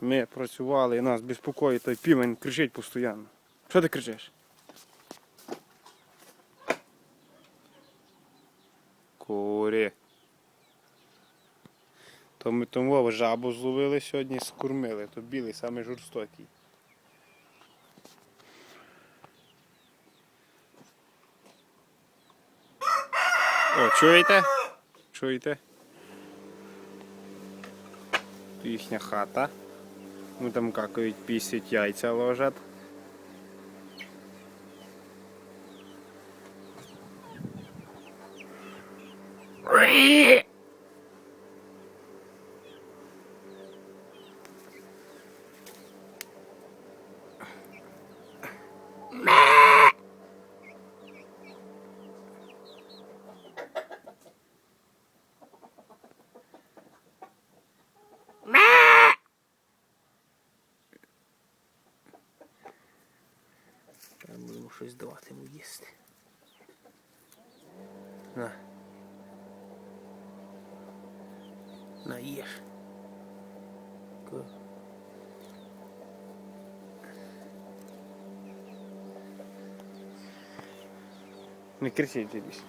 Ми працювали і нас безпокоїть той півень кричить постійно. Що ти кричиш? Курі. То ми тому жабу зловили сьогодні, скормили. То білий, самий жорстокий. О, чуєте? Чуєте? Їхня хата. Ну там какають, пісять, яйця ложать. Будемо щось давати йому їсти. На. На їж. Не кричіть, дідусь.